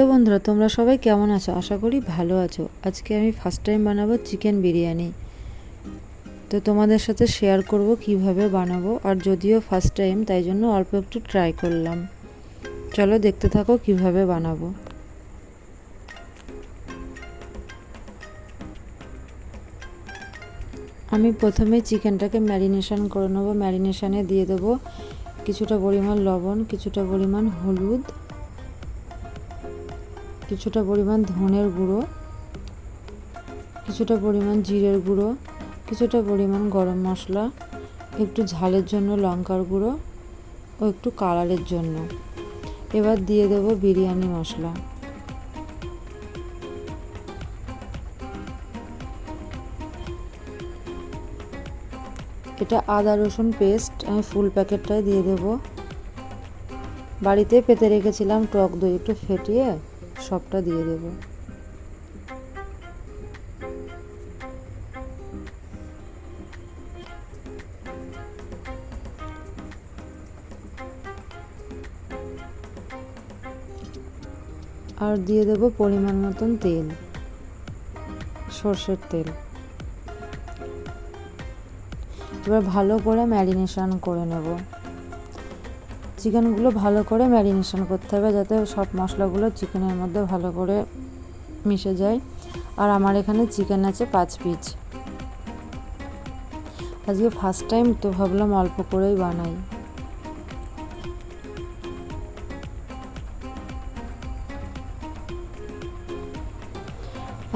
তো বন্ধুরা, তোমরা সবাই কেমন আছো? আশা করি ভালো আছো। আজকে আমি ফার্স্ট টাইম বানাবো চিকেন বিরিয়ানি। তো তোমাদের সাথে শেয়ার করব কীভাবে বানাবো, আর যদিও ফার্স্ট টাইম তাই জন্য অল্প একটু ট্রাই করলাম। চলো দেখতে থাকো কীভাবে বানাবো। আমি প্রথমে চিকেনটাকে ম্যারিনেশন করে নেব। ম্যারিনেশানে দিয়ে দেবো কিছুটা পরিমাণ লবণ, কিছুটা পরিমাণ হলুদ কিছুটা পরিমাণ ধনের গুঁড়ো, কিছুটা পরিমাণ জিরের গুঁড়ো, কিছুটা পরিমাণ গরম মশলা, একটু ঝালের জন্য লঙ্কার গুঁড়ো ও একটু কালারের জন্য। এবার দিয়ে দেব বিরিয়ানি মশলা। এটা আদা রসুন পেস্ট আমি ফুল প্যাকেটটাই দিয়ে দেব। বাড়িতে পেতে রেখেছিলাম টক দই, একটু ফেটিয়ে সবটা দিয়ে দেব। আর দিয়ে দেব পরিমাণ মতন তেল, সর্ষের তেল। এবার ভালো করে ম্যারিনেশন করে নেব। চিকেনগুলো ভালো করে ম্যারিনেশন করতে হবে যাতে সব মশলাগুলো চিকেনের মধ্যে ভালো করে মিশে যায়। আর আমার এখানে চিকেন আছে পাঁচ পিস। আজকে ফার্স্ট টাইম তো ভাবলাম অল্প করেই বানাই।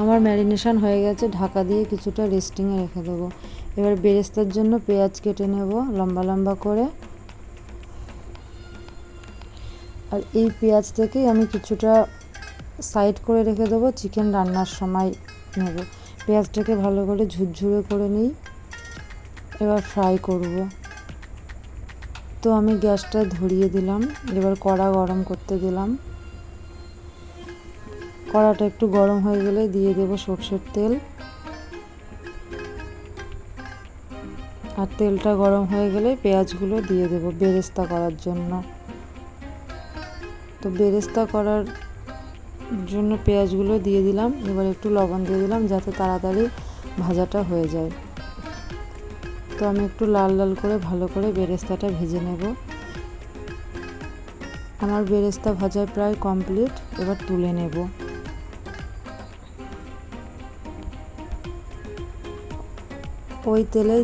আমার ম্যারিনেশন হয়ে গেছে, ঢাকা দিয়ে কিছুটা রেস্টিংয়ে রেখে দেবো। এবার বেরেস্তার জন্য পেঁয়াজ কেটে নেব লম্বা লম্বা করে। আর এই পেঁয়াজ থেকেই আমি কিছুটা সাইড করে রেখে দেবো চিকেন রান্নার সময় নেব। পেঁয়াজটাকে ভালো করে ঝুরঝুরে করে নিই, এবার ফ্রাই করব। তো আমি গ্যাসটা ধরিয়ে দিলাম, এবার কড়া গরম করতে দিলাম। কড়াটা একটু গরম হয়ে গেলে দিয়ে দেব সর্ষের তেল। আর তেলটা গরম হয়ে গেলে পেঁয়াজগুলো দিয়ে দেব বেরেস্তা করার জন্য। তো বেরেস্তা করার জন্য পেঁয়াজগুলো দিয়ে দিলাম। এবার একটু লবণ দিয়ে দিলাম যাতে তাড়াতাড়ি ভাজাটা হয়ে যায়। তো আমি একটু লাল লাল করে ভালো করে বেরেস্তাটা ভেজে নেব। আমার বেরেস্তা ভাজা প্রায় কমপ্লিট, এবার তুলে নেব। ওই তেলে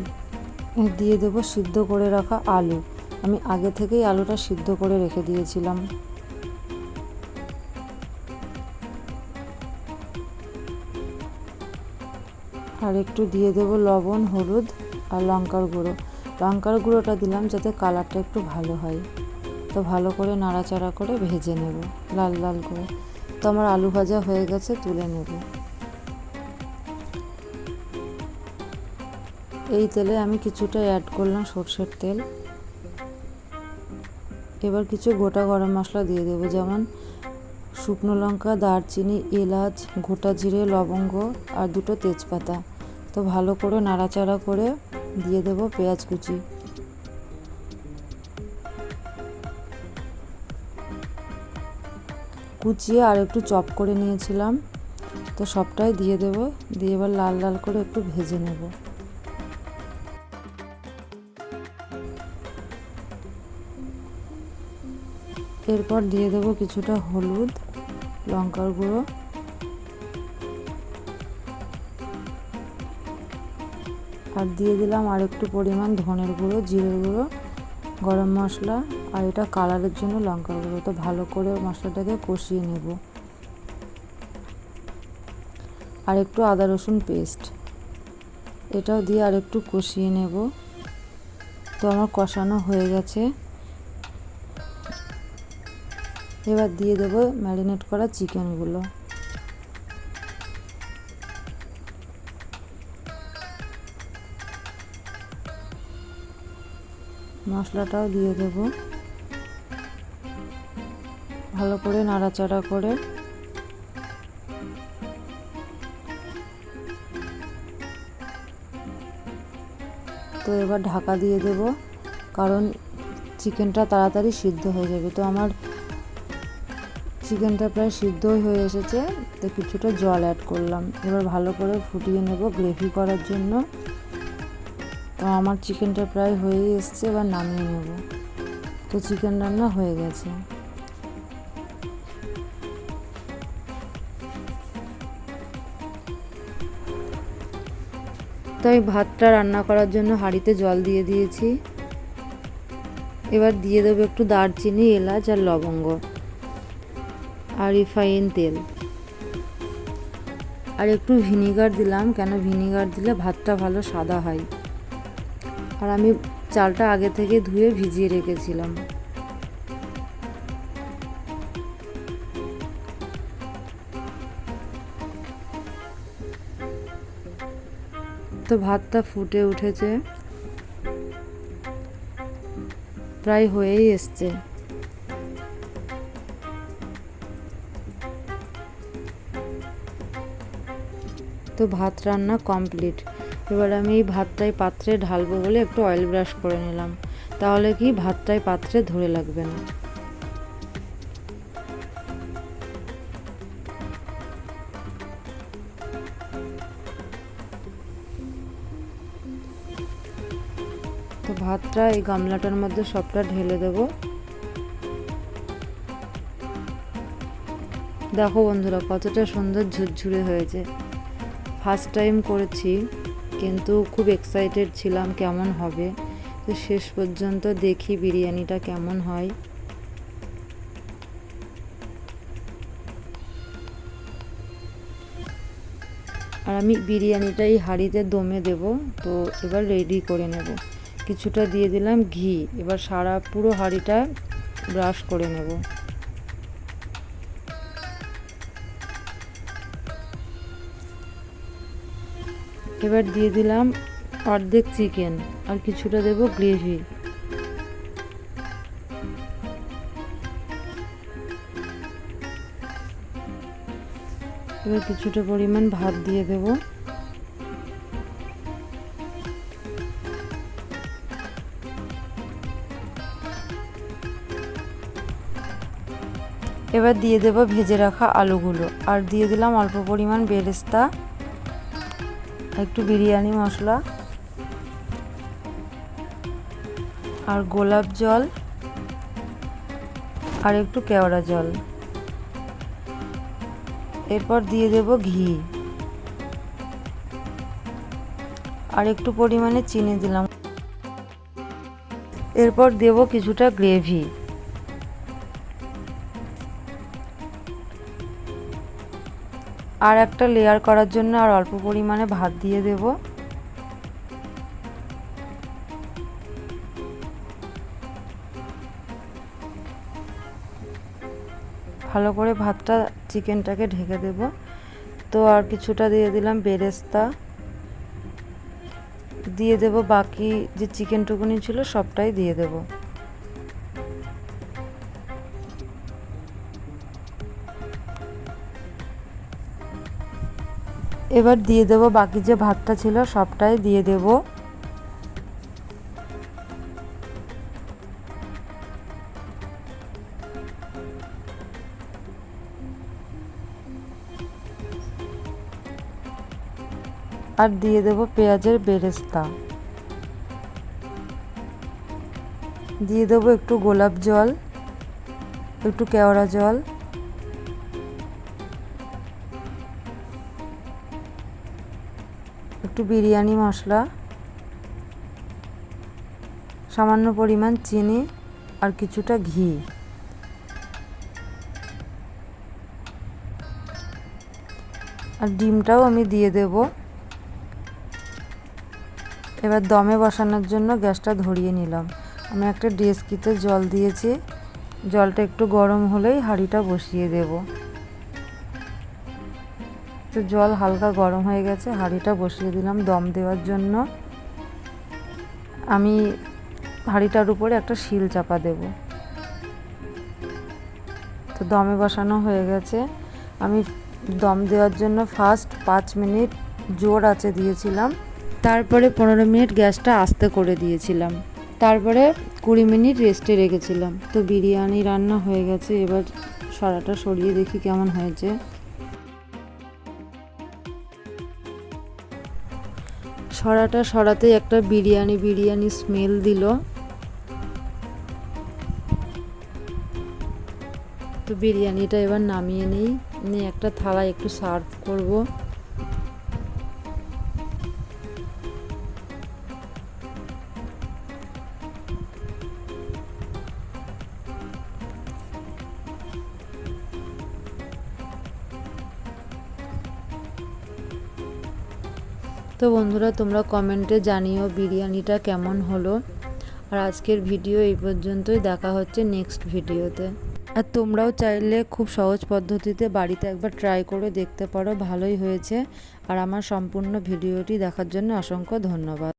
দিয়ে দেব সিদ্ধ করে রাখা আলু। আমি আগে থেকেই আলুটা সিদ্ধ করে রেখে দিয়েছিলাম। আর একটু দিয়ে দেব লবণ, হলুদ আর লঙ্কার গুঁড়ো। লঙ্কার গুঁড়োটা দিলাম যাতে কালারটা একটু ভালো হয়। তো ভালো করে নাড়াচাড়া করে ভেজে নেব লাল লাল করে। তো আমার আলু ভাজা হয়ে গেছে, তুলে নেব। এই তেলে আমি কিছুটা অ্যাড করলাম সর্ষের তেল। এবার কিছু গোটা গরম মশলা দিয়ে দেবো, যেমন শুকনো লঙ্কা, দারচিনি, এলাচ, গোটা জিরে, লবঙ্গ আর দুটো তেজপাতা। তো ভালো করে নাড়াচাড়া করে দিয়ে দেবো পেঁয়াজ কুচি। কুচিয়ে আর একটু চপ করে নিয়েছিলাম। তো সবটাই দিয়ে দেব। দিয়ে এবার লাল লাল করে একটু ভেজে নেব। এরপর দিয়ে দেবো কিছুটা হলুদ, লঙ্কার গুঁড়ো। আর দিয়ে দিলাম আর একটু পরিমাণ ধনের গুঁড়ো, জিরের গুঁড়ো, গরম মশলা আর এটা কালারের জন্য লঙ্কার গুঁড়ো। তো ভালো করে মশলাটাকে কষিয়ে নেব। আর একটু আদা রসুন পেস্ট, এটাও দিয়ে আর একটু কষিয়ে নেব। তো আমার কষানো হয়ে গেছে। এবার দিয়ে দেব ম্যারিনেট করা চিকেনগুলো। মশলাটাও দিয়ে দেব। ভালো করে নাড়াচাড়া করে। তো এবার ঢাকা দিয়ে দেব, কারণ চিকেনটা তাড়াতাড়ি সিদ্ধ হয়ে যাবে। তো আমার চিকেনটা প্রায় সিদ্ধই হয়ে এসেছে, তো কিছুটা জল অ্যাড করলাম। এবার ভালো করে ফুটিয়ে নেব গ্রেভি করার জন্য। তো আমার চিকেনটা প্রায় হয়েই এসছে, এবার নামিয়ে নেব। তো চিকেন রান্না হয়ে গেছে। তো আমি ভাতটা রান্না করার জন্য হাঁড়িতে জল দিয়ে দিয়েছি। এবার দিয়ে দেবো একটু দারচিনি, এলাচ আর লবঙ্গ। আর রিফাইন তেল। আর একটু ভিনিগার দিলাম, কেন ভিনিগার দিলে ভাতটা ভালো সাদা হয়। আর আমি চালটা আগে থেকে ধুয়ে ভিজিয়ে রেখেছিলাম। তো ভাতটা ফুটে উঠেছে। প্রায় হয়েই এসছে। তো ভাত রান্না কমপ্লিট এবার আমি এই ভাতটাই পাত্রে ঢালবো বলে একটু অয়েল ব্রাশ করে নিলাম। তাহলে কি ভাতটাই পাত্রে ধরে লাগবে না। তো ভাতটা এই গামলাটার মধ্যে সবটা ঢেলে দেব। দেখো বন্ধুরা কতটা সুন্দর ঝুরঝুরে হয়েছে। ফার্স্ট টাইম করেছি, কিন্তু খুব এক্সাইটেড ছিলাম কেমন হবে। তো শেষ পর্যন্ত দেখি বিরিয়ানিটা কেমন হয়। আর আমি বিরিয়ানিটাই হাঁড়িতে দমে দেব, তো এবার রেডি করে নেব। কিছুটা দিয়ে দিলাম ঘি, এবার সারা পুরো হাঁড়িটা ব্রাশ করে নেব। এবার দিয়ে দিলাম অর্ধেক চিকেন আর কিছুটা দেব গ্রেভি। এবার কিছুটা পরিমাণ ভাত দিয়ে দেব। এবার দিয়ে দেব ভেজে রাখা আলুগুলো। আর দিয়ে দিলাম অল্প পরিমাণ বেরেস্তা একটু বিরিয়ানি মশলা আর গোলাপ জল আর একটু কেওড়া জল। এরপর দিয়ে দেব ঘি। আর একটু পরিমাণে চিনি দিলাম। এরপর দেব কিছুটা গ্রেভি। আর একটা লেয়ার করার জন্য আর অল্প পরিমাণে ভাত দিয়ে দেব। ভালো করে ভাতটা চিকেনটাকে ঢেকে দেব। তো আর কিছুটা দিয়ে দিলাম বেরেস্তা। দিয়ে দেব বাকি যে চিকেন টুকুনি ছিল সবটাই দিয়ে দেবো। এবার দিয়ে দেব, বাকি যে ভাতটা ছিল সবটাই দিয়ে দেব। আর দিয়ে দেব পেঁয়াজের বেরেস্তা। দিয়ে দেবো একটু গোলাপ জল, একটু কেওড়া জল। একটু বিরিয়ানি মশলা, সামান্য পরিমাণ চিনি আর কিছুটা ঘি। আর ডিমটাও আমি দিয়ে দেব। এবার দমে বসানোর জন্য গ্যাসটা ধরিয়ে নিলাম। আমি একটা ডেস্কিতে জল দিয়েছি। জলটা একটু গরম হলেই হাঁড়িটা বসিয়ে দেবো। তো জল হালকা গরম হয়ে গেছে, হাঁড়িটা বসিয়ে দিলাম দম দেওয়ার জন্য। আমি হাঁড়িটার উপরে একটা শিল চাপা দেব। তো দমে বসানো হয়ে গেছে। আমি দম দেওয়ার জন্য ফার্স্ট পাঁচ মিনিট জোর আছে দিয়েছিলাম। তারপরে পনেরো মিনিট গ্যাসটা আস্তে করে দিয়েছিলাম। তারপরে কুড়ি মিনিট রেস্টে রেখেছিলাম। তো বিরিয়ানি রান্না হয়ে গেছে, এবার সরাটা সরিয়ে দেখি কেমন হয়েছে। সরাটা সরাতেই একটা বিরিয়ানি বিরিয়ানি স্মেল দিল। তো বিরিয়ানিটা এবার নামিয়ে নিই। নিয়ে একটা থালায় একটু সার্ভ করব। তো বন্ধুরা, তোমরা কমেন্টে জানিও বিরিয়ানিটা কেমন হলো। আর আজকের ভিডিও এই পর্যন্তই, দেখা হচ্ছে নেক্সট ভিডিওতে। আর তোমরাও চাইলে খুব সহজ পদ্ধতিতে বাড়িতে একবার ট্রাই করে দেখতে পারো, ভালোই হয়েছে। আর আমার সম্পূর্ণ ভিডিওটি দেখার জন্য অসংখ্য ধন্যবাদ।